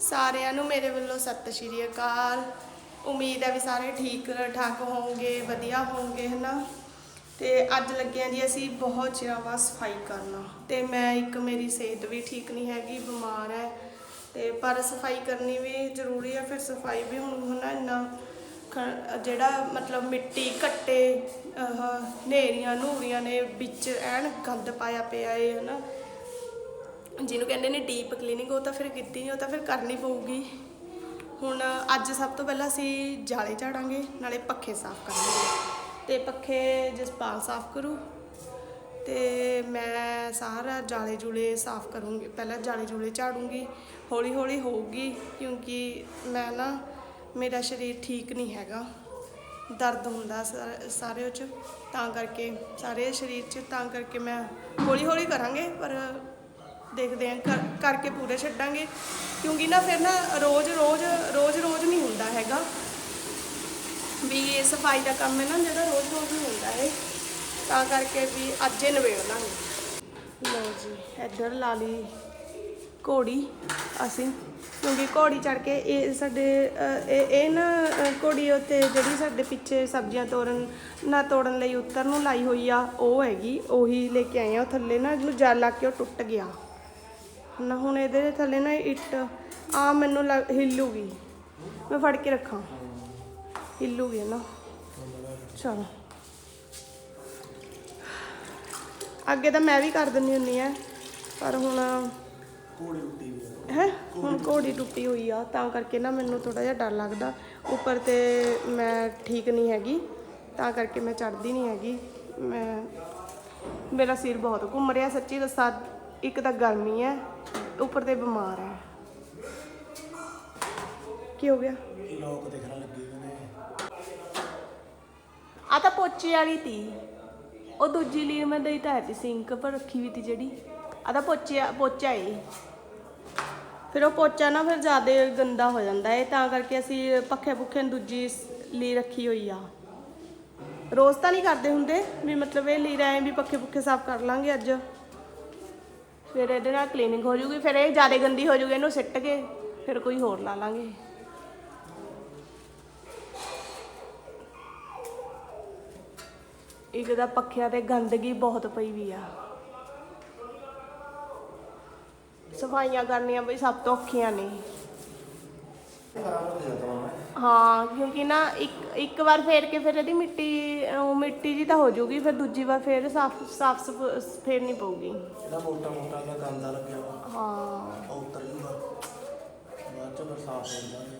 ਸਾਰਿਆਂ ਨੂੰ ਮੇਰੇ ਵੱਲੋਂ ਸਤਿ ਸ਼੍ਰੀ ਅਕਾਲ। ਉਮੀਦ ਹੈ ਵੀ ਸਾਰੇ ਠੀਕ, ਠਾਕ ਹੋਵੋਗੇ, ਵਧੀਆ ਹੋਵੋਗੇ, ਹਨਾ? ਤੇ ਅੱਜ ਲੱਗੇ ਹਾਂ ਜੀ ਅਸੀਂ ਬਹੁਤ ਚਿਰਾਂ ਬਾਅਦ ਸਫ਼ਾਈ ਕਰਨਾ। ਤੇ ਮੈਂ ਇੱਕ, ਮੇਰੀ ਸਿਹਤ ਵੀ ਠੀਕ ਨਹੀਂ ਹੈਗੀ, ਬਿਮਾਰ ਹੈ। ਤੇ ਪਰ ਸਫ਼ਾਈ ਕਰਨੀ ਵੀ ਜ਼ਰੂਰੀ ਹੈ ਫਿਰ ਸਫ਼ਾਈ ਵੀ ਹੁਣ ਹਨਾ ਇੰਨਾ ਖ- ਜਿਹੜਾ ਮਤਲਬ ਮਿੱਟੀ ਘੱਟੇ ਆਹ ਨੇਰੀਆਂ ਨੂਰੀਆਂ ਨੇ ਵਿੱਚ ਐਨ ਗੰਦ ਪਾਇਆ ਪਿਆ ਏ, ਹਨਾ? ਜਿਹਨੂੰ ਕਹਿੰਦੇ ਨੇ ਡੀਪ ਕਲੀਨਿੰਗ ਉਹ ਤਾਂ ਫਿਰ ਕੀਤੀ ਨਹੀਂ, ਉਹ ਤਾਂ ਫਿਰ ਕਰਨੀ ਪਊਗੀ। ਹੁਣ ਅੱਜ ਸਭ ਤੋਂ ਪਹਿਲਾਂ ਅਸੀਂ ਜਾਲੇ ਝਾੜਾਂਗੇ, ਨਾਲੇ ਪੱਖੇ ਸਾਫ਼ ਕਰਾਂਗੇ। ਤੇ ਪੱਖੇ ਜਸਪਾਲ ਸਾਫ਼ ਕਰੂ, ਤੇ ਮੈਂ ਸਾਰਾ ਜਾਲੇ ਜੂਲੇ ਸਾਫ਼ ਕਰੂੰਗੀ, ਪਹਿਲਾਂ ਜਾਲੇ ਜੂਲੇ ਝਾੜੂੰਗੀ ਹੌਲੀ ਹੌਲੀ ਹੋਊਗੀ, ਕਿਉਂਕਿ ਮੈਂ ਨਾ, ਮੇਰਾ ਸਰੀਰ ਠੀਕ ਨਹੀਂ ਹੈਗਾ। ਦਰਦ ਹੁੰਦਾ ਸਾ- ਸਾਰੇ ਉਹ ਚ, ਤਾਂ ਕਰਕੇ, ਸਾਰੇ ਸਰੀਰ ਚ, ਤਾਂ ਕਰਕੇ ਮੈਂ ਹੌਲੀ ਹੌਲੀ ਕਰਾਂਗੇ, ਪਰ ਦੇਖਦੇ ਆਂ ਕਰਕੇ ਪੂਰੇ ਛੱਡਾਂਗੇ। ਕਿਉਂਕਿ ਨਾ ਫਿਰ ਨਾ ਰੋਜ਼ ਰੋਜ਼ ਰੋਜ਼ ਰੋਜ਼ ਨਹੀਂ ਹੁੰਦਾ ਹੈਗਾ। ਵੀ ਇਹ ਸਫ਼ਾਈ ਦਾ ਕੰਮ ਹੈ ਨਾ, ਜਿਹੜਾ ਰੋਜ਼ ਰੋਜ਼ ਨਹੀਂ ਹੁੰਦਾ ਹੈ ਤਾਂ ਕਰਕੇ ਵੀ ਅੱਜ ਹੀ ਨਿਬੇੜ ਲਾਂਗੇ। ਲਓ ਜੀ, ਇੱਧਰ ਲਾ ਲਈ ਘੋੜੀ ਅਸੀਂ। ਕਿਉਂਕਿ ਘੋੜੀ ਚੜ ਕੇ ਇਹ ਸਾਡੇ ਇਹ ਨਾ ਘੋੜੀ ਉੱਤੇ ਜਿਹੜੀ ਸਾਡੇ ਪਿੱਛੇ ਸਬਜ਼ੀਆਂ ਤੋੜਨ, ਨਾ ਤੋੜਨ ਲਈ ਉੱਤਰ ਨੂੰ ਲਾਈ ਹੋਈ ਆ, ਉਹ ਹੈਗੀ, ਉਹੀ ਲੈ ਕੇ ਆਏ ਆ। ਉਹ ਥੱਲੇ ਨਾ ਇਹਨੂੰ ਜਲ ਲਾ ਕੇ ਉਹ ਟੁੱਟ ਗਿਆ। ਨਾ ਹੁਣ ਇਹਦੇ ਦੇ ਥੱਲੇ ਨਾ ਇੱਟ ਆ ਮੈਨੂੰ ਲੱਗ- ਹਿੱਲੂਗੀ। ਮੈਂ ਫੜ ਕੇ ਰੱਖਾਂ। ਹਿੱਲੂਗੀ ਨਾ। ਚਲੋ। ਅੱਗੇ ਤਾਂ ਮੈਂ ਵੀ ਕਰ ਦਿੰਦੀ ਹੁੰਦੀ ਆ ਪਰ ਹੁਣ ਵੀ ਆ। ਹੈ? ਹੁਣ ਘੋੜੀ ਟੁੱਟੀ ਹੋਈ ਆ ਤਾਂ ਕਰਕੇ ਨਾ ਮੈਨੂੰ ਥੋੜਾ ਜਿਹਾ ਡਰ ਲੱਗਦਾ। ਉੱਪਰ ਤੇ ਮੈਂ ਠੀਕ ਨਹੀਂ ਹੈਗੀ ਤਾਂ ਕਰਕੇ ਮੈਂ ਚੜਦੀ ਨਹੀਂ ਹੈਗੀ। ਮੈਂ ਮੇਰਾ ਸਿਰ ਬਹੁਤ ਘੁੰਮ ਰਿਹਾ ਸੱਚੀ ਦੱਸਾਂ। ਇੱਕ ਤਾਂ ਗਰਮੀ ਹੈ ਉੱਪਰ ਤੇ ਬਿਮਾਰ ਹੈ। ਕੀ ਹੋ ਗਿਆ? ਲੋਕ ਦਿਖਣ ਲੱਗੇ ਨੇ। ਆ ਤਾਂ ਪੋਚੇ ਵਾਲੀ ਤੀ। ਉਹ ਦੂਜੀ ਲੀਰ ਮੈਂ ਦਈ ਤਾਂ ਹੈ ਸਿੰਕ ਪਰ ਰੱਖੀ ਵੀ ਤੀ ਜਿਹੜੀ। ਆ ਤਾਂ ਪੋਚੇ ਪੋਚਾ ਏ। ਫਿਰ ਉਹ ਪੋਚਾ ਨਾ ਫਿਰ ਜ਼ਿਆਦਾ ਗੰਦਾ ਹੋ ਜਾਂਦਾ ਏ ਤਾਂ ਕਰਕੇ ਅਸੀਂ ਪੱਖੇ ਪੁੱਖੇ ਨੂੰ ਦੂਜੀ ਸ- ਲੀ ਰੱਖੀ ਹੋਈ ਆ। ਰੋਜ਼ ਤਾਂ ਨਹੀਂ ਕਰਦੇ ਹੁੰਦੇ ਵੀ ਮਤਲਬ ਇਹ ਲੀਰ ਐ ਵੀ ਪੱਖੇ ਪੁੱਖੇ ਸਾਫ਼ ਕਰ ਲਾਂਗੇ ਅੱਜ। ਫਿਰ ਇਹਦੇ ਨਾਲ ਕਲੀਨਿੰਗ ਹੋ ਜੂਗੀ, ਫਿਰ ਇਹ ਜ਼ਿਆਦਾ ਗੰਦੀ ਹੋ ਜੂਗੀ, ਇਹਨੂੰ ਸਿੱਟ ਕੇ ਫਿਰ ਕੋਈ ਹੋਰ ਲਾ ਲਾਂਗੇ। ਇੱਕ ਤਾਂ ਪੱਖਿਆਂ ਤੇ ਗੰਦਗੀ ਬਹੁਤ ਪਈ ਵੀ ਆ। ਸਫਾਈਆਂ ਕਰਨੀਆਂ ਬਈ ਸਭ ਤੋਂ ਔਖੀਆਂ ਨੇ। ਹੋ ਕਿਉਂਕਿ ਨਾ ਇੱਕ ਇੱਕ ਵਾਰ ਫੇਰ ਕੇ ਫਿਰ ਇਹਦੀ ਮਿੱਟੀ ਉਹ ਮਿੱਟੀ ਜੀ ਤਾਂ ਹੋ ਜਾਊਗੀ ਫਿਰ ਦੂਜੀ ਵਾਰ ਫੇਰ ਸਾਫ਼ ਸਾਫ਼ ਫੇਰਨੀ ਪਊਗੀ। ਇਹਦਾ ਮੋਟਾ ਮੋਟਾ ਜਿਹਾ ਗੰਦਾ ਲੱਗਿਆ ਹਾਂ। ਉਹ ਉਤਰ ਜੂਗਾ। ਬਾਅਦ ਚ ਫਿਰ ਸਾਫ਼ ਹੋ ਜਾਂਦਾ।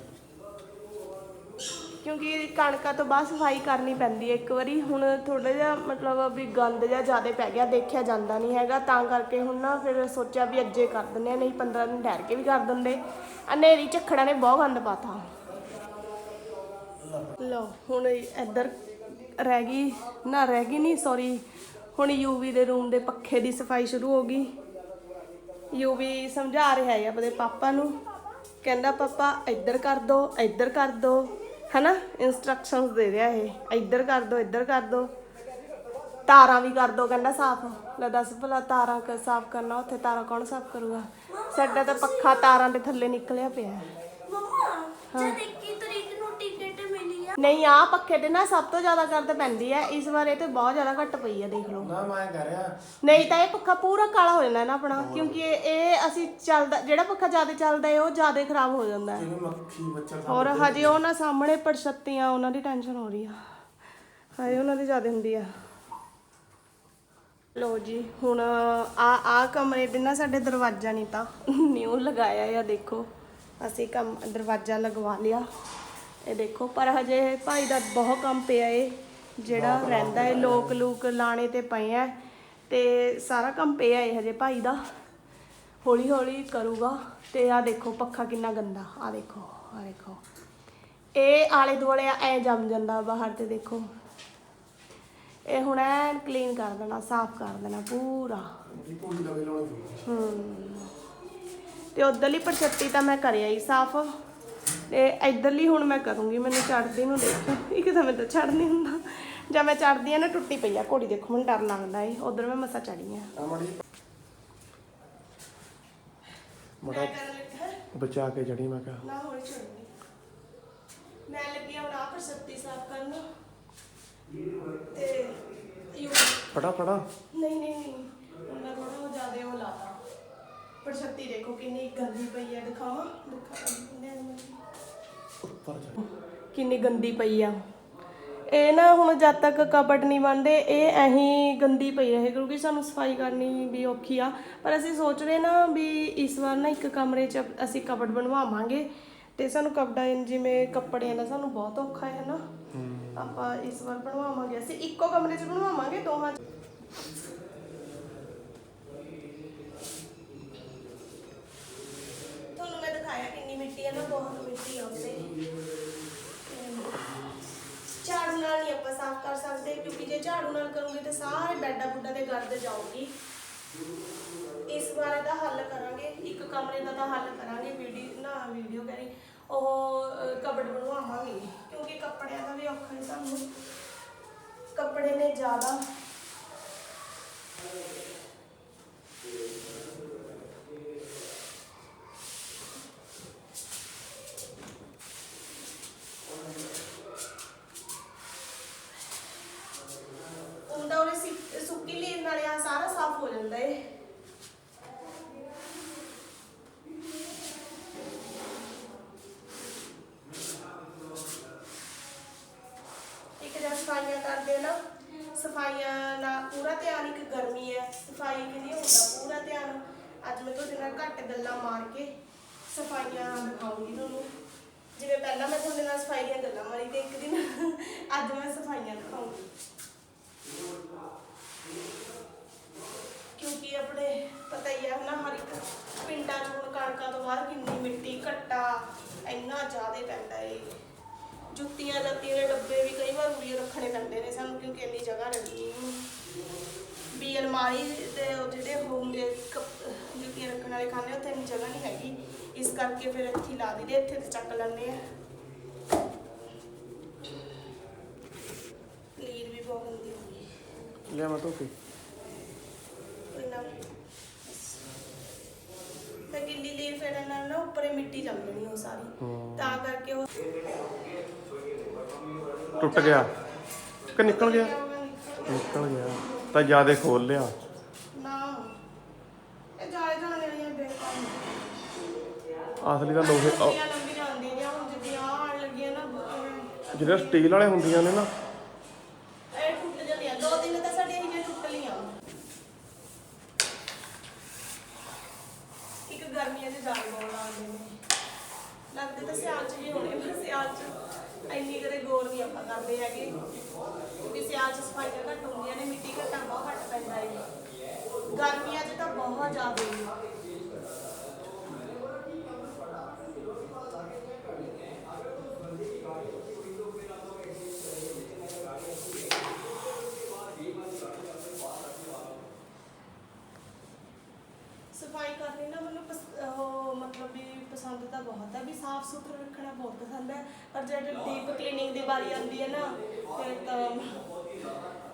ਕਿਉਂਕਿ ਕਣਕਾਂ ਤੋਂ ਬਾਅਦ ਸਫ਼ਾਈ ਕਰਨੀ ਪੈਂਦੀ ਹੈ। ਇੱਕ ਵਾਰੀ ਹੁਣ ਥੋੜਾ ਜਿਹਾ ਮਤਲਬ ਵੀ ਗੰਦ ਜਿਹਾ ਜ਼ਿਆਦਾ ਪੈ ਗਿਆ, ਦੇਖਿਆ ਜਾਂਦਾ ਨਹੀਂ ਹੈਗਾ। ਤਾਂ ਕਰਕੇ ਹੁਣ ਨਾ ਫਿਰ ਸੋਚਿਆ ਵੀ ਅੱਜੇ ਕਰ ਦਿੰਦੇ ਆ ਨਹੀਂ 15 ਦਿਨ ਠਹਿਰ ਕੇ ਵੀ ਕਰ ਦਿੰਦੇ। ਹਨੇਰੀ ਝੱਖੜਾਂ ਨੇ ਬਹੁਤ ਗੰਦ ਪਾਤਾ। ਲਓ, ਹੁਣ ਇੱਧਰ ਰਹਿ ਗਈ, ਨਾ ਰਹਿ ਗਈ ਨਹੀਂ ਸੌਰੀ ਹੁਣ ਯੂਵੀ ਦੇ ਰੂਮ ਦੇ ਪੱਖੇ ਦੀ ਸਫ਼ਾਈ ਸ਼ੁਰੂ ਹੋ ਗਈ। ਯੂਵੀ ਸਮਝਾ ਰਿਹਾ ਹੈ ਆਪਣੇ ਪਾਪਾ ਨੂੰ। ਕਹਿੰਦਾ, ਪਾਪਾ, ਇੱਧਰ ਕਰ ਦੋ, ਇੱਧਰ ਕਰ ਦੋ। ਹਨਾ? ਇਨਸਟਰਕਸ਼ਨਸ ਦੇ ਰਿਹਾ ਇਹ। ਇੱਧਰ ਕਰ ਦੋ ਇੱਧਰ ਕਰ ਦੋ। ਤਾਰਾਂ ਵੀ ਕਰ ਦੋ ਕਹਿੰਦਾ ਸਾਫ਼। ਲੈ ਦੱਸ ਭਲਾ ਤਾਰਾਂ ਕ ਸਾਫ਼ ਕਰਨਾ ਉੱਥੇ ਤਾਰਾਂ ਕੌਣ ਸਾਫ਼ ਕਰੂਗਾ? ਸਾਡਾ ਤਾਂ ਪੱਖਾ ਤਾਰਾਂ ਦੇ ਥੱਲੇ ਨਿਕਲਿਆ ਪਿਆ। ਹੈ। ਮੰਮਾ ਜਦ 21 ਤਰੀਕ ਨੂੰ ਟਿਕਟ ਮਿਲੀ ਆ ਨਹੀਂ ਆ ਪੱਖੇ ਤੇ ਨਾ ਸਭ ਤੋਂ ਜ਼ਿਆਦਾ ਕਰਦ ਪੈਂਦੀ ਹੈ ਇਸ ਵਾਰ ਇਹ ਤੇ ਬਹੁਤ ਜ਼ਿਆਦਾ ਘੱਟ ਪਈ ਹੈ ਦੇਖ ਲਓ। ਨਾ ਮੈਂ ਕਹਿ ਰਿਹਾ। ਨਹੀਂ ਤਾਂ ਇਹ ਪੱਖਾ ਪੂਰਾ ਕਾਲਾ ਹੋ ਜਾਂਦਾ ਨਾ ਆਪਣਾ ਕਿਉਂਕਿ ਇਹ- ਇਹ ਅਸੀਂ ਚੱਲਦਾ ਜਿਹੜਾ ਪੱਖਾ ਜ਼ਿਆਦਾ ਚੱਲਦਾ ਹੈ ਉਹ ਜ਼ਿਆਦਾ ਖਰਾਬ ਹੋ ਜਾਂਦਾ ਹੈ ਜਿਵੇਂ ਮੱਖੀ ਬੱਚਾ ਔਰ ਹਜੇ ਉਹ ਨਾ ਸਾਹਮਣੇ ਪਰਛੱਤੀਆਂ ਉਹਨਾਂ ਦੀ ਟੈਨਸ਼ਨ ਹੋ ਰਹੀ ਆ। ਹਾਏ ਉਹਨਾਂ ਦੀ ਜ਼ਿਆਦਾ ਹੁੰਦੀ ਆ। ਲੋ ਜੀ ਹੁਣ ਆ ਆ ਕਮਰੇ ਦੇ ਨਾ ਸਾਡੇ ਦਰਵਾਜ਼ਾ ਨਹੀਂ ਤਾਂ ਨਿਊ ਲਗਾਇਆ ਆ ਦੇਖੋ। ਅਸੀਂ ਕੰਮ ਦਰਵਾਜ਼ਾ ਲਗਵਾ ਲਿਆ। ਇਹ ਦੇਖੋ ਪਰ ਹਜੇ ਭਾਈ ਦਾ ਬਹੁਤ ਕੰਮ ਪਿਆ ਏ ਜਿਹੜਾ ਰਹਿੰਦਾ ਏ ਲੋਕ ਲੂਕ ਲਾਣੇ ਤੇ ਪਏ ਆ ਤੇ ਸਾਰਾ ਕੰਮ ਪਿਆ ਏ ਹਜੇ ਭਾਈ ਦਾ। ਹੌਲੀ ਹੌਲੀ ਕਰੂਗਾ ਤੇ ਆ ਦੇਖੋ ਪੱਖਾ ਕਿੰਨਾ ਗੰਦਾ ਆ ਦੇਖੋ ਆ ਦੇਖੋ। ਇਹ ਆਲੇ ਦੁਆਲੇ ਐ ਜੰਮ ਜਾਂਦਾ ਬਾਹਰ ਤੇ ਦੇਖੋ। ਇਹ ਹੁਣ ਐਨ ਕਲੀਨ ਕਰ ਦੇਣਾ ਸਾਫ਼ ਕਰ ਦੇਣਾ ਪੂਰਾ। ਹਮ ਤੇ ਉਧਰਲੀ ਪਰਛੱਤੀ ਤਾਂ ਮੈਂ ਕਰਿਆ ਹੀ ਸਾਫ਼। ਤੇ ਇਧਰਲੀ ਹੁਣ ਮੈਂ ਕਰੂੰਗੀ ਮੈਨੂੰ ਚੜਦੀ ਨੂੰ ਦੇਖੋ। ਇੱਕ ਤਾਂ ਮੈਂ ਤਾਂ ਚੜ ਨਹੀਂ ਹੁੰਦਾ। ਜਾਂ ਮੈਂ ਚੜਦੀ ਆ ਨਾ ਟੁੱਟੀ ਪਈ ਆ ਘੋੜੀ ਦੇਖੋ ਮੈਨੂੰ ਡਰ ਲੱਗਦਾ ਏ। ਉਧਰ ਮੈਂ ਮਸਾ ਚੜੀ ਆ। ਆ ਮੜੀ ਮੜਾ ਬਚਾ ਕੇ ਜੜੀ ਮੈਂ ਕਿਹਾ। ਨਾ ਹੋਣੀ ਚਾਹੀਦੀ ਮੈਂ ਲੱਗੀ ਆ ਬਣਾ ਪਰ ਸੱਤੀ ਸਾਫ਼ ਕਰਨ। ਤੇ ਯੂ ਫੜਾ ਫੜਾ ਨਹੀਂ ਨਹੀਂ ਨਹੀਂ। ਉਹਨਾਂ ਥੋੜਾ ਜ਼ਿਆਦਾ ਉਹ ਲਾਤਾ। ਪਰ ਸੱਤੀ ਦੇਖੋ ਕਿੰਨੀ ਗੰਦੀ ਪਈ ਆ ਦਿਖਾਵਾਂ? ਦਿਖਾ ਕਿੰਨੀ ਗੰਦੀ ਪਈ ਆ। ਇਹ ਨਾ ਹੁਣ ਜਦ ਤੱਕ ਕਬਟ ਨਹੀਂ ਬਣਦੇ ਇਹ ਐਹੀ ਗੰਦੀ ਪਈ ਰਹੇ ਕਿਉਂਕਿ ਸਾਨੂੰ ਸਫ਼ਾਈ ਕਰਨੀ ਵੀ ਔਖੀ ਆ। ਪਰ ਅਸੀਂ ਸੋਚ ਰਹੇ ਨਾ ਵੀ ਇਸ ਵਾਰ ਨਾ ਇੱਕ ਕਮਰੇ 'ਚ ਅਸੀਂ ਕਬਟ ਬਣਵਾਵਾਂਗੇ ਤੇ ਸਾਨੂੰ ਕਬੜਾ ਜਿਵੇਂ ਕੱਪੜਿਆਂ ਦਾ ਸਾਨੂੰ ਬਹੁਤ ਔਖਾ ਹੈ ਨਾ। ਆਪਾਂ ਇਸ ਵਾਰ ਬਣਵਾਵਾਂਗੇ। ਅਸੀਂ ਇੱਕੋ ਕਮਰੇ 'ਚ ਬਣਵਾਵਾਂਗੇ ਦੋਹਾਂ 'ਚ ਤੁਹਾਨੂੰ ਮੈਂ ਦਿਖਾਇਆ ਕਿੰਨੀ ਮਿੱਟੀ ਹੈ ਨਾ ਬਹੁਤ ਮਿੱਟੀ ਆ ਉੱਤੇ ਝਾੜੂ ਨਾਲ ਨਹੀਂ ਆਪਾਂ ਸਾਫ਼ ਕਰ ਸਕਦੇ ਕਿਉਂਕਿ ਜੇ ਝਾੜੂ ਨਾਲ ਕਰੂੰਗੀ ਤੇ ਸਾਰੇ ਬੈੱਡਾਂ ਬੁੱਡਾਂ ਦੇ ਗਰਦ ਜਾਊਗੀ। ਇਸ ਬਾਰੇ ਇਹਦਾ ਹੱਲ ਕਰਾਂਗੇ, ਇੱਕ ਕਮਰੇ ਦਾ ਤਾਂ ਹੱਲ ਕਰਾਂਗੇ ਵੀਡੀਓ ਨਾ ਵੀਡੀਓ ਕਰੀ, ਉਹ ਕਬੜ ਬਣਵਾਵਾਂਗੇ। ਕਿਉਂਕਿ ਕੱਪੜਿਆਂ ਦਾ ਵੀ ਔਖਾ ਹੈ ਸਾਨੂੰ। ਕੱਪੜੇ ਨੇ ਜ਼ਿਆਦਾ ਹੁੰਦਾ ਉਹਨੇ ਸਿ- ਸੁੱਕੀ ਲੀਰ ਨਾਲ ਆ ਸਾਰਾ ਸਾਫ਼ ਹੋ ਜਾਂਦਾ ਏ ਇੱਕ ਜਦ ਸਫਾਈਆਂ ਕਰਦੇ ਆ ਨਾ ਸਫਾਈਆਂ ਦਾ ਪੂਰਾ ਧਿਆਨ ਇੱਕ ਗਰਮੀ ਹੈ ਸਫ਼ਾਈ ਕਿ ਨਹੀਂ ਹੁੰਦਾ ਪੂਰਾ ਧਿਆਨ। ਅੱਜ ਮੈਂ ਤੁਹਾਡੇ ਨਾਲ ਘੱਟ ਗੱਲਾਂ ਮਾਰ ਕੇ ਸਫਾਈਆਂ ਦਿਖਾਉਂਗੀ ਤੁਹਾਨੂੰ। ਜਿਵੇਂ ਪਹਿਲਾਂ ਮੈਂ ਤੁਹਾਡੇ ਨਾਲ ਸਫ਼ਾਈ ਦੀਆਂ ਗੱਲਾਂ ਮਾਰੀ ਤੇ ਇੱਕ ਦਿਨ ਅੱਜ ਮੈਂ ਸਫਾਈਆਂ ਦਿਖਾਉਂਗੀ। ਕਿਉਂਕਿ ਆਪਣੇ ਪਤਾ ਹੀ ਹੈ ਨਾ ਹਰ ਇੱਕ ਪਿੰਡਾਂ 'ਚ ਹੁਣ ਕਣਕਾਂ ਤੋਂ ਬਾਅਦ ਕਿੰਨੀ ਮਿੱਟੀ ਘੱਟਾ ਇੰਨਾ ਜ਼ਿਆਦਾ ਪੈਂਦਾ ਏ। ਜੁੱਤੀਆਂ ਲੱਤੀਆਂ ਦੇ ਡੱਬੇ ਵੀ ਕਈ ਵਾਰ ਉਰੀ ਰੱਖਣੇ ਪੈਂਦੇ ਨੇ ਸਾਨੂੰ ਕਿਉਂਕਿ ਇੰਨੀ ਜਗ੍ਹਾ ਲੱਗਦੀ ਨਹੀਂ ਵੀ ਅਲਮਾਰੀ ਜਿਹੜੇ ਹੋਮ ਦੇ ਕੱਪ- ਜੁੱਤੀਆਂ ਰੱਖਣ ਵਾਲੇ ਖਾਨੇ ਉੱਥੇ ਇੰਨੀ ਜਗ੍ਹਾ ਨਹੀਂ ਹੈਗੀ। ਇਸ ਕਰਕੇ ਫਿਰ ਇੱਥੇ ਲਾ ਦਿੰਦੇ ਇੱਥੇ ਤੇ ਚੱਕ ਲੈਂਦੇ ਆ। ਲੀਰ ਵੀ ਬਹੁਤ ਗੰਦੀ ਹੋ। ਗਈ ਲਿਆ ਮੈਂ ਇੰਨਾ ਤੇ ਗਿੱਲੀ ਲੀਰ ਫਿਰ ਨਾਲ ਨਾ ਉੱਪਰੇ ਮਿੱਟੀ ਜੰਮ ਜਣੀ ਉਹ ਸਾਰੀ। ਤਾਂ ਕਰਕੇ ਉਹ ਟੁੱਟ ਗਿਆ। ਕਿ ਨਿਕਲ ਗਿਆ? ਨਿਕਲ ਗਿਆ। ਤਾਂ ਜਿਆਦੇ ਖੋਲ ਲਿਆ ਨਾ ਇਹ ਜਾਲੇ ਜਾਣੇ ਵਾਲੀਆਂ ਬੇਕਾਰ ਅਸਲੀ ਤਾਂ ਲੋਹੇ ਉਹ ਲੰਬੀਆਂ ਆਉਂਦੀਆਂ ਲੱਗੀਆਂ ਨਾ ਬ- ਸਟੀਲ ਵਾਲੇ ਹੁੰਦੀਆਂ ਨੇ ਨਾ। ਇਹ ਟੁੱਟ ਜਾਂਦੀਆਂ। ਦੋ ਦਿਨ ਤਾਂ ਸਾਡੀਆਂ ਇਹ ਟੁੱਟ ਲੀਆਂ ਇੱਕ ਗਰਮੀਆਂ ਦੇ ਦਾਗ ਬਹੁਤ ਆਉਂਦੇ ਨੇ। ਲੱਗਦੇ ਤਾਂ ਸਿਆਲ ਚ ਹੀ ਹੋਣੇ ਪਰ ਸਿਆਲ ਚ ਇੰਨੀ ਕਦੇ ਗੌਰ ਨਹੀਂ ਆਪਾਂ ਕਰਦੇ ਹੈਗੇ। ਕਿਉਂਕਿ ਸਿਆਲ ਚ ਸਫਾਈਆਂ ਘੱਟ ਹੁੰਦੀਆਂ ਨੇ ਮਿੱਟੀ ਘੱਟਾ ਬਹੁਤ ਘੱਟ ਪੈਂਦਾ ਹੈ ਗਰਮੀਆਂ 'ਚ ਤਾਂ ਬਹੁਤ ਜ਼ਿਆਦਾ ਹੈ ਸਫ਼ਾਈ ਕਰਨੀ ਨਾ ਮੈਨੂੰ ਪਸ- ਉਹ ਮਤਲਬ ਵੀ ਪਸੰਦ ਤਾਂ ਬਹੁਤ ਹੈ ਵੀ ਸਾਫ਼ ਸੁਥਰਾ ਰੱਖਣਾ ਬਹੁਤ ਪਸੰਦ ਹੈ ਪਰ ਜਦ ਡੀਪ ਕਲੀਨਿੰਗ ਦੀ ਵਾਰੀ ਆਉਂਦੀ ਹੈ ਨਾ ਫਿਰ ਤਾਂ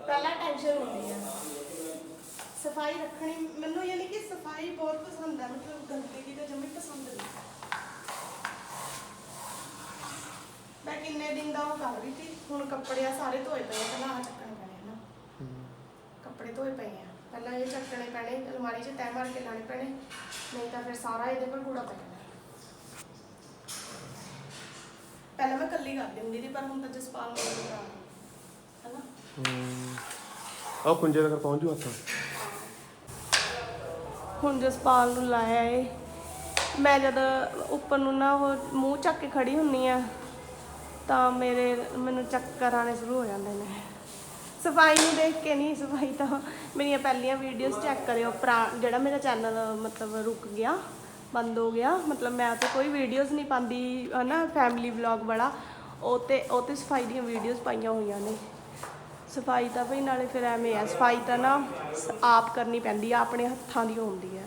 ਪਹਿਲਾਂ ਟੈਨਸ਼ਨ ਹੁੰਦੀ ਹੈ। ਸਫ਼ਾਈ ਰੱਖਣੀ, ਮੈਨੂੰ ਯਾਨੀ ਕਿ ਸਫ਼ਾਈ ਬਹੁਤ ਪਸੰਦ ਹੈ, ਮਤਲਬ ਗੰਦਗੀ ਤਾਂ ਜਮੀ ਪਸੰਦ ਨਹੀਂ। ਮੈਂ ਕਿੰਨੇ ਦਿਨ ਦਾ ਉਹ ਕਰ ਰਹੀ ਸੀ, ਹੁਣ ਕੱਪੜੇ ਆ ਸਾਰੇ ਧੋਏ ਪਏ ਆ, ਪਹਿਲਾਂ ਆਹ ਚੱਕਣੇ ਪੈਣੇ ਨਾ। ਕੱਪੜੇ ਧੋਏ ਪਏ ਆ, ਪਹਿਲਾਂ ਇਹ ਚੱਕਣੇ ਪੈਣੇ, ਅਲਮਾਰੀ 'ਚ ਤੈਅ ਮਾਰ ਕੇ ਲਾਣੇ ਪੈਣੇ, ਨਹੀਂ ਤਾਂ ਫਿਰ ਸਾਰਾ ਇਹਦੇ ਪਰ ਕੂੜਾ ਪੈ ਜਾਣਾ ਪਹਿਲਾਂ ਮੈਂ ਇਕੱਲੀ ਕਰਦੀ ਹੁੰਦੀ ਸੀ ਪਰ ਹੁਣ ਤਾਂ ਜਸਪਾਲ ਨੂੰ ਕਰਾ ਹਨਾ? ਹਮ। ਆਹ ਕੁੰਜੇ ਤੱਕ ਪਹੁੰਚ ਜੂ ਹੱਥ? ਹੁਣ ਜਸਪਾਲ ਨੂੰ ਲਾਇਆ ਏ। ਮੈਂ ਜਦ ਉੱਪਰ ਨੂੰ ਨਾ ਉਹ ਮੂੰਹ ਚੱਕ ਕੇ ਖੜੀ ਹੁੰਨੀ ਆ ਤਾਂ ਮੇਰੇ ਮੈਨੂੰ ਚੱਕਰ ਆਣੇ ਸ਼ੁਰੂ ਹੋ ਜਾਂਦੇ ਨੇ। ਸਫ਼ਾਈ ਨੂੰ ਦੇਖ ਕੇ ਨਹੀਂ ਸਫ਼ਾਈ ਤਾਂ ਮੇਰੀਆਂ ਪਹਿਲੀਆਂ ਵੀਡੀਓਜ਼ ਚੈੱਕ ਕਰਿਓ ਪੁਰਾ ਜਿਹੜਾ ਮੇਰਾ ਚੈਨਲ ਮਤਲਬ ਰੁਕ ਗਿਆ। ਬੰਦ ਹੋ ਗਿਆ। ਮਤਲਬ ਮੈਂ ਤਾਂ ਕੋਈ ਵੀਡੀਓਜ਼ ਨਹੀਂ ਪਾਉਂਦੀ, ਹਨਾ ਫੈਮਿਲੀ ਵਲੌਗ ਵਾਲਾ। ਉਹ ਤੇ ਉਹ ਤੇ ਸਫ਼ਾਈ ਦੀਆਂ ਵੀਡੀਓਜ਼ ਪਾਈਆਂ ਹੋਈਆਂ ਨੇ। ਸਫ਼ਾਈ ਤਾਂ ਭਈ ਨਾਲੇ ਫਿਰ ਐਵੇਂ ਆ, ਸਫ਼ਾਈ ਤਾਂ ਨਾ ਆਪ ਕਰਨੀ ਪੈਂਦੀ ਆ, ਆਪਣੇ ਹੱਥਾਂ ਦੀ ਹੁੰਦੀ ਆ।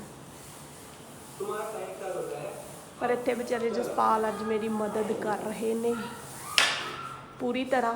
ਪਰ ਇੱਥੇ ਵਿਚਾਰੇ ਜਸਪਾਲ ਅੱਜ ਮੇਰੀ ਮਦਦ ਕਰ ਰਹੇ ਨੇ। ਪੂਰੀ ਤਰ੍ਹਾਂ।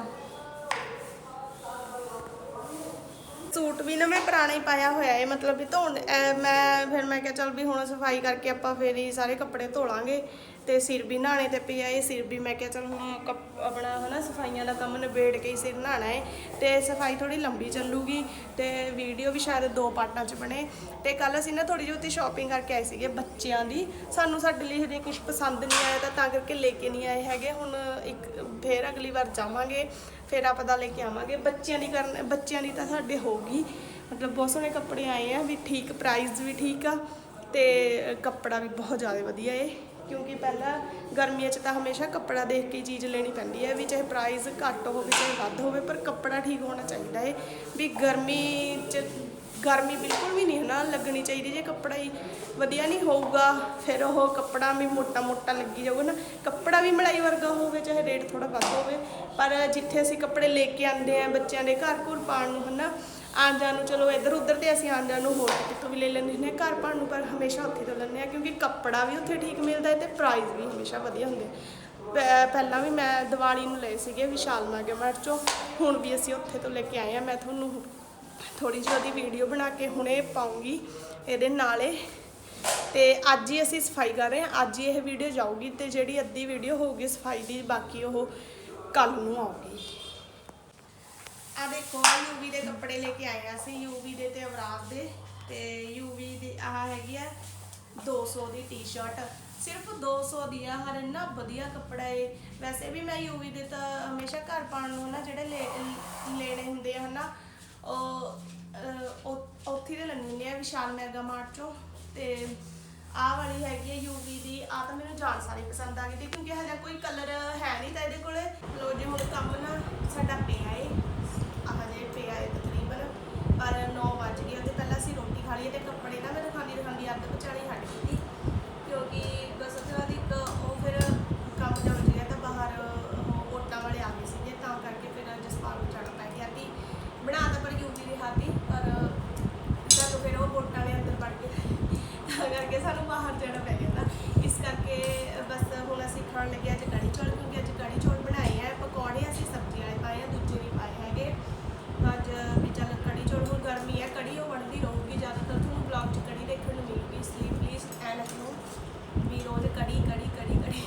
ਸੂਟ ਵੀ ਨਾ ਮੈਂ ਪੁਰਾਣਾ ਹੀ ਪਾਇਆ ਹੋਇਆ ਹੈ ਮਤਲਬ ਵੀ ਧੋਣ ਅਹ ਮੈਂ ਫਿਰ ਮੈਂ ਕਿਹਾ ਚੱਲ ਵੀ ਹੁਣ ਸਫ਼ਾਈ ਕਰਕੇ ਆਪਾਂ ਫੇਰ ਹੀ ਸਾਰੇ ਕੱਪੜੇ ਧੋ ਲਾਂਗੇ ਤੇ ਸਿਰ ਵੀ ਨਹਾਣੇ ਤੇ ਪਿਆ ਇਹ ਸਿਰ ਵੀ, ਮੈਂ ਕਿਹਾ ਚੱਲ ਹੁਣ ਕੱਪ- ਆਪਣਾ ਹਨਾ ਸਫਾਈਆਂ ਦਾ ਕੰਮ ਨਿਬੇੜ ਕੇ ਹੀ ਸਿਰ ਨਹਾਣਾ ਹੈ ਤੇ ਸਫ਼ਾਈ ਥੋੜੀ ਲੰਬੀ ਚੱਲੂਗੀ ਤੇ ਵੀਡੀਓ ਵੀ ਸ਼ਾਇਦ ਦੋ ਪਾਰਟਾਂ 'ਚ ਬਣੇ ਤੇ ਕੱਲ ਅਸੀਂ ਨਾ ਥੋੜੀ ਜਿਹੀ ਉੱਥੇ ਸ਼ਾਪਿੰਗ ਕਰਕੇ ਆਏ ਸੀਗੇ ਬੱਚਿਆਂ ਦੀ, ਸਾਨੂੰ ਸਾਡੇ ਲਈ ਹਜੇ ਕੁਝ ਪਸੰਦ ਨਹੀਂ ਆਇਆ ਤਾਂ ਤਾਂ ਕਰਕੇ ਲੈ ਕੇ ਨਹੀਂ ਆਏ ਹੈਗੇ, ਹੁਣ ਇੱਕ ਫੇਰ ਅਗਲੀ ਵਾਰ ਜਾਵਾਂਗੇ ਫਿਰ ਆਪਾਂ ਦਾ ਲੈ ਕੇ ਆਵਾਂਗੇ। ਬੱਚਿਆਂ ਦੀ ਕਰਨ, ਬੱਚਿਆਂ ਦੀ ਤਾਂ ਸਾਡੇ ਹੋਊਗੀ ਮਤਲਬ ਬਹੁਤ ਸੋਹਣੇ ਕੱਪੜੇ ਆਏ ਆ, ਵੀ ਠੀਕ ਪ੍ਰਾਈਸ ਵੀ ਠੀਕ ਆ ਤੇ ਕੱਪੜਾ ਵੀ ਬਹੁਤ ਜ਼ਿਆਦਾ ਵਧੀਆ ਏ। ਕਿਉਂਕਿ ਪਹਿਲਾਂ ਗਰਮੀਆਂ 'ਚ ਤਾਂ ਹਮੇਸ਼ਾ ਕੱਪੜਾ ਦੇਖ ਕੇ ਚੀਜ਼ ਲੈਣੀ ਪੈਂਦੀ ਹੈ ਵੀ ਚਾਹੇ ਪ੍ਰਾਈਸ ਘੱਟ ਹੋਵੇ, ਚਾਹੇ ਵੱਧ ਹੋਵੇ, ਪਰ ਕੱਪੜਾ ਠੀਕ ਹੋਣਾ ਚਾਹੀਦਾ ਏ। ਵੀ ਗਰਮੀ 'ਚ ਗਰਮੀ ਬਿਲਕੁਲ ਵੀ ਨਹੀਂ ਹਨਾ ਲੱਗਣੀ ਚਾਹੀਦੀ, ਜੇ ਕੱਪੜਾ ਹੀ ਵਧੀਆ ਨਹੀਂ ਹੋਊਗਾ, ਫਿਰ ਉਹ ਕੱਪੜਾ ਵੀ ਮੋਟਾ ਮੋਟਾ ਲੱਗੀ ਜਾਊਗਾ ਨਾ। ਕੱਪੜਾ ਵੀ ਮਲਾਈ ਵਰਗਾ ਹੋਵੇ, ਚਾਹੇ ਰੇਟ ਥੋੜਾ ਵੱਧ ਹੋਵੇ, ਪਰ ਜਿੱਥੇ ਅਸੀਂ ਕੱਪੜੇ ਲੈ ਕੇ ਆਉਂਦੇ ਆ ਬੱਚਿਆਂ ਦੇ ਘਰ ਘੁਰ ਪਾਉਣ ਨੂੰ, ਹਨਾ ਆਉਣ ਜਾਣ ਨੂੰ, ਚਲੋ ਇੱਧਰ ਉੱਧਰ ਤੇ ਅਸੀਂ ਆਉਣ ਜਾਣ ਨੂੰ ਹੋਰ ਕਿਤੋਂ ਵੀ ਲੈ ਲੈਂਦੇ ਹੁੰਦੇ ਹਾਂ ਘਰ ਪਾਉਣ ਨੂੰ, ਪਰ ਹਮੇਸ਼ਾ ਉੱਥੇ ਤੋਂ ਲੈਂਦੇ ਆ ਕਿਉਂਕਿ ਕੱਪੜਾ ਵੀ ਉੱਥੇ ਠੀਕ ਮਿਲਦਾ ਹੈ ਤੇ ਪ੍ਰਾਈਸ ਵੀ ਹਮੇਸ਼ਾ ਵਧੀਆ ਹੁੰਦੇ ਪਹਿ- ਪਹਿਲਾਂ ਵੀ ਮੈਂ ਦੀਵਾਲੀ ਨੂੰ ਲਏ ਸੀਗੇ ਵਿਸ਼ਾਲ ਮਾਰਕੀਟ ਚੋਂ, ਹੁਣ ਵੀ ਅਸੀਂ ਉੱਥੇ ਤੋਂ ਲੈ ਕੇ ਆਏ ਆ ਮੈਂ ਤੁਹਾਨੂੰ ਥੋੜੀ ਜਿਹੀ ਉਹਦੀ ਵੀਡੀਓ ਬਣਾ ਕੇ ਹੁਣੇ ਪਾਉਂਗੀ, ਇਹਦੇ ਨਾਲੇ। ਤੇ ਅੱਜ ਹੀ ਅਸੀਂ ਸਫ਼ਾਈ ਕਰ ਰਹੇ ਹਾਂ। ਅੱਜ ਹੀ ਇਹ ਵੀਡੀਓ ਜਾਊਗੀ ਤੇ ਜਿਹੜੀ ਅੱਧੀ ਵੀਡੀਓ ਹੋਊਗੀ ਸਫ਼ਾਈ ਦੀ, ਬਾਕੀ ਉਹ ਕੱਲ ਨੂੰ ਆਊਗੀ। ਆ ਦੇਖੋ ਯੂਵੀ ਦੇ ਕੱਪੜੇ ਲੈ ਕੇ ਆਏ ਆ ਅਸੀਂ। ਯੂਵੀ ਦੇ ਤੇ ਅਵਰਾਜ ਦੇ। ਤੇ ਯੂਵੀ ਦੀ ਆਹ ਹੈਗੀ ਆ 200 ਦੀ ਟੀ-ਸ਼ਰਟ ਸਿਰਫ 200 ਦੀ ਆ, ਹਰ ਇੰਨਾ ਵਧੀਆ ਕੱਪੜਾ ਏ। ਵੈਸੇ ਵੀ ਮੈਂ ਯੂਵੀ ਦੇ ਤਾਂ ਹਮੇਸ਼ਾ ਘਰ ਪਾਉਣ ਨੂੰ ਨਾ ਜਿਹੜੇ ਲੈਣੇ ਹੁੰਦੇ ਆ ਹਨਾ ਉਹ ਉੱਥੇ ਦੇ ਲੈਣੇ ਹੁੰਦੇ ਆ ਵਿਸ਼ਾਲ ਮੈਗਾ ਮਾਰਟ ਚੋਂ। ਤੇ ਆਹ ਵਾਲੀ ਹੈਗੀ ਹੈ ਯੂਵੀ ਦੀ। ਆ ਤਾਂ ਮੈਨੂੰ ਜਾਣ ਸਾਰੀ ਪਸੰਦ ਆ ਗਈ ਤੇ ਕਿਉਂਕਿ ਹਜੇ ਕੋਈ ਕਲਰ ਹੈ ਨਹੀਂ ਤਾਂ ਇਹਦੇ ਕੋਲੇ। ਲੋ ਜੀ, ਹੁਣ ਕੰਮ ਨਾ ਸਾਡਾ ਪਿਆ ਏ। ਆਹ ਜੇ ਪਿਆ ਏ ਤਕਰੀਬਨ। ਪਰ ਰੋਜ਼ ਕੜੀ ਕੜੀ ਕੜੀ ਕੜੀ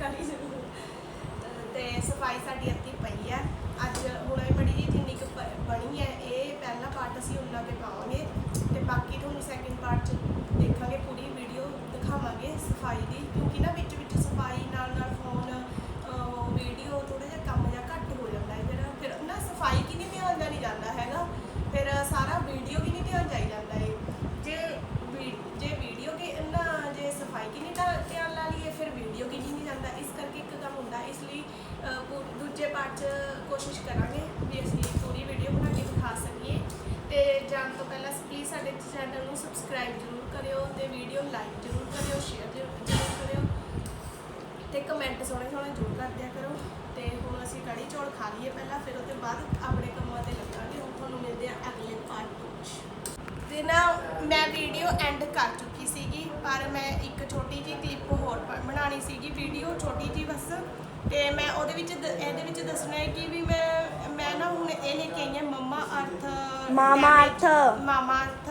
ਕੜੀ ਜ਼ਰੂਰ। ਤੇ ਸਫ਼ਾਈ ਸਾਡੀ ਅੱਧੀ ਪਈ ਹੈ ਅੱਜ ਹੁਣ ਇਹ ਬੜੀ ਜਿਹੀ ਜਿੰਨੀ ਕੁ ਪ- ਬਣੀ ਹੈ ਇਹ ਪਹਿਲਾ ਪਾਰਟ ਅਸੀਂ ਉਹਨਾਂ ਕੇ ਪਾਵਾਂਗੇ। ਤੇ ਬਾਕੀ ਤੁਹਾਨੂੰ ਸੈਕਿੰਡ ਪਾਰਟ 'ਚ ਦੇਖਾਂਗੇ, ਪੂਰੀ ਵੀਡੀਓ ਦਿਖਾਵਾਂਗੇ ਸਫ਼ਾਈ ਦੀ। ਕਿਉਂਕਿ ਨਾ ਵਿੱਚ ਵਿੱਚ ਸਫ਼ਾਈ ਨਾਲ ਨਾਲ ਫੋਨ ਵੀਡੀਓ ਥੋੜਾ ਜਿਹਾ ਕੰਮ ਜਿਹਾ ਘੱਟ ਹੋ ਜਾਂਦਾ ਹੈ। ਫਿਰ ਫਿਰ ਨਾ ਸਫ਼ਾਈ ਕੀ ਨਹੀਂ ਧਿਆਨ ਨਹੀਂ ਜਾਂਦਾ ਹੈ। ਪੂ- ਪਾਰਟ 'ਚ ਕੋਸ਼ਿਸ਼ ਕਰਾਂਗੇ ਵੀ ਅਸੀਂ ਪੂਰੀ ਵੀਡੀਓ ਬਣਾ ਕੇ ਦਿਖਾ ਸਕੀਏ। ਤੇ ਜਾਣ ਤੋਂ ਪਹਿਲਾਂ ਪਲੀਜ਼ ਸਾਡੇ ਚੈਨਲ ਨੂੰ ਸਬਸਕ੍ਰਾਈਬ ਜ਼ਰੂਰ ਕਰਿਓ ਤੇ ਵੀਡੀਓ ਲਾਈਕ ਜ਼ਰੂਰ ਕਰਿਓ ਸ਼ੇਅਰ ਜ਼ਰੂਰ ਕਰਿਓ ਤੇ ਕਮੈਂਟ ਸੋਹਣੇ ਸੋਹਣੇ ਜ਼ਰੂਰ ਕਰਦਿਆ ਕਰੋ। ਤੇ ਹੁਣ ਅਸੀਂ ਕੜੀ ਚੌਲ ਖਾ ਲਈਏ ਪਹਿਲਾਂ, ਫਿਰ ਉਹਦੇ ਬਾਅਦ ਆਪਣੇ ਕੰਮਾਂ ਤੇ ਲੱਗਾਂਗੇ। ਹੁਣ ਤੁਹਾਨੂੰ ਮਿਲਦੇ ਆ ਅਗਲੇ ਪਾਰਟ ਵਿੱਚ। ਤੇ ਨਾ ਮੈਂ ਵੀਡੀਓ ਐਂਡ ਕਰ ਚੁੱਕੀ ਸੀਗੀ, ਪਰ ਮੈਂ ਇੱਕ ਛੋਟੀ ਜਿਹੀ ਕਲਿੱਪ ਹੋਰ ਬ- ਬਣਾਉਣੀ ਸੀਗੀ। ਵੀਡੀਓ ਛੋਟੀ ਜਿਹੀ ਬਸ। ਤੇ ਮੈਂ ਉਹਦੇ ਵਿੱਚ ਦ- ਇਹਦੇ ਵਿੱਚ ਦੱਸਣਾ ਹੈ ਕਿ ਵੀ ਮੈਂ ਮੈਂ ਨਾ ਹੁਣ ਇਹ ਲੈ ਕੇ ਆਈ ਹਾਂ ਮਮਾ ਅਰਥ ਮਾਮਾ ਅਰਥ। ਮਾਮਾ ਅਰਥ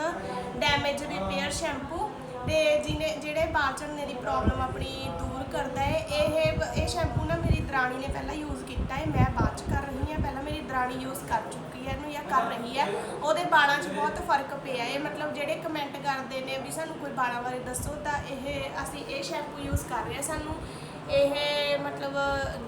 ਡੈਮੇਜ ਰਿਪੇਅਰ ਸ਼ੈਂਪੂ ਤੇ ਜਿਹਨੇ ਜਿਹੜੇ ਵਾਲ ਝੜਨੇ ਦੀ ਪ੍ਰੋਬਲਮ ਆਪਣੀ ਦੂਰ ਕਰਦਾ ਹੈ ਇਹ ਇਹ ਸ਼ੈਂਪੂ ਨਾ ਮੇਰੀ ਦਰਾਣੀ ਨੇ ਪਹਿਲਾਂ ਯੂਜ਼ ਕੀਤਾ ਹੈ। ਮੈਂ ਬਾਅਦ ਚ ਕਰ ਰਹੀ ਹਾਂ। ਪਹਿਲਾਂ ਮੇਰੀ ਦਰਾਣੀ ਯੂਜ਼ ਕਰ ਚੁੱਕੀ ਹੈ ਇਹਨੂੰ ਜਾਂ ਕਰ ਰਹੀ ਹੈ। ਉਹਦੇ ਵਾਲਾਂ 'ਚ ਬਹੁਤ ਫ਼ਰਕ ਪਿਆ ਹੈ। ਮਤਲਬ ਜਿਹੜੇ ਕਮੈਂਟ ਕਰਦੇ ਨੇ ਵੀ ਸਾਨੂੰ ਕੋਈ ਵਾਲਾਂ ਬਾਰੇ ਦੱਸੋ ਤਾਂ ਇਹ ਅਸੀਂ ਇਹ ਸ਼ੈਂਪੂ ਯੂਜ਼ ਕਰ ਰਹੇ ਹਾਂ। ਸਾਨੂੰ ਇਹ ਮਤਲਬ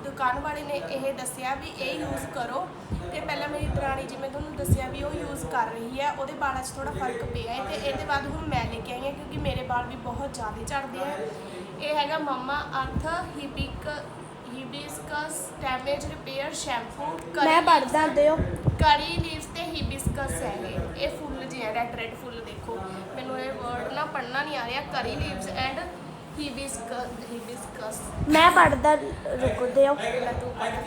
ਦੁਕਾਨ ਵਾਲੇ ਨੇ ਇਹ ਦੱਸਿਆ ਵੀ ਇਹ ਯੂਜ਼ ਕਰੋ। ਤੇ ਪਹਿਲਾਂ ਮੇਰੀ ਦਰਾਣੀ ਜਿਵੇਂ ਤੁਹਾਨੂੰ ਦੱਸਿਆ ਵੀ ਉਹ ਯੂਜ਼ ਕਰ ਰਹੀ ਹੈ ਉਹਦੇ ਵਾਲਾਂ 'ਚ ਥੋੜਾ ਫ਼ਰਕ ਪਿਆ ਹੈ ਤੇ ਇਹਦੇ ਬਾਅਦ ਹੁਣ ਮੈਂ ਲੈ ਕੇ ਆਈ ਹਾਂ ਕਿਉਂਕਿ ਮੇਰੇ ਵਾਲ ਵੀ ਬਹੁਤ ਜ਼ਿਆਦਾ ਝੜਦੇ ਆ। ਇਹ ਹੈਗਾ ਮਮਾ ਅਰਥ ਹਿਬਿਕ ਹਿਬਿਸਕਸ ਡੈਮੇਜ ਰਿਪੇਅਰ ਸ਼ੈਂਪੂ ਮੈਂ ਪੜਦਾ ਦਿਓ ਕਰੀ ਲੀਵਸ ਤੇ ਹਿਬਿਸਕਸ ਹੈ ਇਹ। ਇਹ ਫੁੱਲ ਜਿਹੇ ਰੈਡ ਰੈਡ ਫੁੱਲ ਦੇਖੋ। ਮੈਨੂੰ ਇਹ ਵਰਡ ਨਾ ਪੜਨਾ ਨਹੀਂ ਆ ਰਿਹਾ। ਕਰੀ ਲੀਵਸ ਐਂਡ ਹਿਬਿਸਕਸ ਹਿਬਿਸਕਸ ਮੈਂ ਪੜਦਾ ਰੁਕੋ ਦਿਓ ਪਹਿਲਾਂ ਤੂੰ ਪੜ੍ਹ।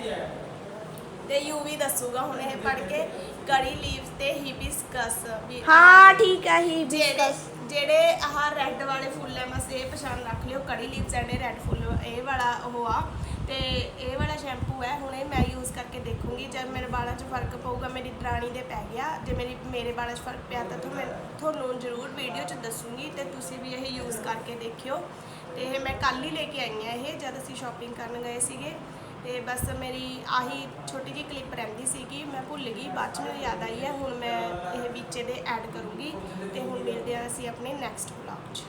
ਤੇ ਯੂਵੀ ਦੱਸੂਗਾ ਹੁਣ ਇਹ ਪੜ ਕੇ ਕਰੀ ਲੀਵਸ ਤੇ ਹਿਬਿਸਕਸ ਵੀ ਹਾਂ ਠੀਕ ਹੈ ਹੀ ਜਿਹੜੇ ਆਹ ਰੈੱਡ ਵਾਲੇ ਫੁੱਲ ਹੈ ਬਸ ਇਹ ਪਛਾਣ ਰੱਖ ਲਿਓ ਕੜੀ ਲੀਵਸ ਐਂਡ ਰੈੱਡ ਫੁੱਲ ਇਹ ਵਾਲਾ ਉਹ ਆ। ਤੇ ਇਹ ਵਾਲਾ ਸ਼ੈਂਪੂ ਹੈ ਹੁਣ ਇਹ ਮੈਂ ਯੂਜ਼ ਕਰਕੇ ਦੇਖੂੰਗੀ ਜਦ ਮੇਰੇ ਵਾਲਾਂ 'ਚ ਫ਼ਰਕ ਪਊਗਾ ਮੇਰੀ ਦਰਾਣੀ ਦੇ ਪੈ ਗਿਆ ਜੇ ਮੇਰੀ ਮੇਰੇ ਵਾਲਾਂ 'ਚ ਫ਼ਰਕ ਪਿਆ ਤਾਂ ਤੁਹਾਨੂੰ ਮੈਂ ਤੁਹਾਨੂੰ ਜ਼ਰੂਰ ਵੀਡੀਓ 'ਚ ਦੱਸੂੰਗੀ ਤੇ ਤੁਸੀਂ ਵੀ ਇਹ ਯੂਜ਼ ਕਰਕੇ ਦੇਖਿਓ। ਤੇ ਇਹ ਮੈਂ ਕੱਲ ਹੀ ਲੈ ਕੇ ਆਈ ਹਾਂ ਇਹ, ਜਦ ਅਸੀਂ ਸ਼ਾਪਿੰਗ ਕਰਨ ਗਏ ਸੀਗੇ। ਤੇ ਬਸ ਮੇਰੀ ਆਹੀ ਛੋਟੀ ਜਿਹੀ ਕਲਿੱਪ ਰਹਿੰਦੀ ਸੀਗੀ, ਮੈਂ ਭੁੱਲ ਗਈ, ਬਾਅਦ 'ਚ ਮੈਨੂੰ ਯਾਦ ਆਈ ਹੈ, ਹੁਣ ਮੈਂ ਇਹ ਵਿੱਚ ਇਹਦੇ ਐਡ ਕਰੂੰਗੀ ਤੇ ਹੁਣ ਮਿਲਦੇ ਹਾਂ ਅਸੀਂ ਆਪਣੇ ਨੈਕਸਟ ਵਲੌਗ 'ਚ।